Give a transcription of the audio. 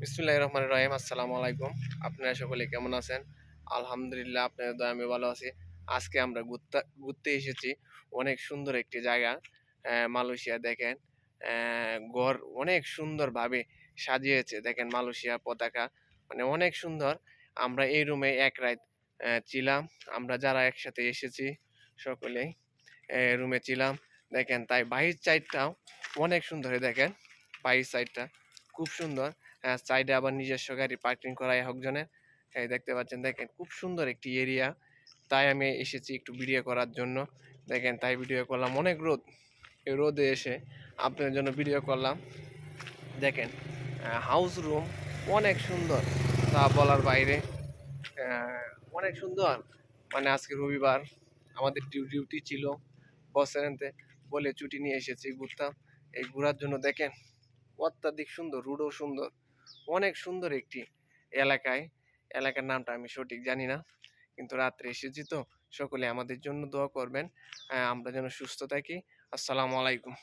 বিসমুল্লাহ রহমান রহিম, আসসালামু আলাইকুম। আপনারা সকলে কেমন আছেন? আলহামদুলিল্লাহ, আপনাদের দয়া আমি ভালো আছি। আজকে আমরা ঘুরতে ঘুরতে এসেছি অনেক সুন্দর একটি জায়গা মালয়েশিয়া দেখেন। ঘর অনেক সুন্দরভাবে সাজিয়েছে দেখেন মালয়েশিয়া পতাকা মানে অনেক সুন্দর। আমরা এই রুমে এক রাত ছিলাম। আমরা যারা একসাথে এসেছি সকলেই রুমে ছিলাম। দেখেন তাই বাহির সাইডটাও অনেক সুন্দর দেখেন, বাহির সাইডটা খুব সুন্দর। সাইডে আবার নিজস্ব গাড়ি পার্কিং করা একজনের এই দেখতে পাচ্ছেন, দেখেন খুব সুন্দর একটি এরিয়া। তাই আমি এসেছি একটু ভিডিও করার জন্য। দেখেন তাই ভিডিও করলাম। অনেক রোদ এই রোদে এসে আপনাদের জন্য ভিডিও করলাম। দেখেন হাউস রুম অনেক সুন্দর। তা বলার বাইরে অনেক সুন্দর। মানে আজকে রবিবার, আমাদের ডিউটি ছিল। বসেন্তে বলে ছুটি নিয়ে এসেছি ঘুরতাম। এই ঘোরার জন্য দেখেন অত্যাধিক সুন্দর রুডও সুন্দর। অনেক সুন্দর একটি এলাকায়। এলাকার নামটা আমি সঠিক জানি না। কিন্তু রাত্রে এসেছি তো, সকলে আমাদের জন্য দোয়া করবেন। আমরা যেন সুস্থ থাকি। আসসালামু আলাইকুম।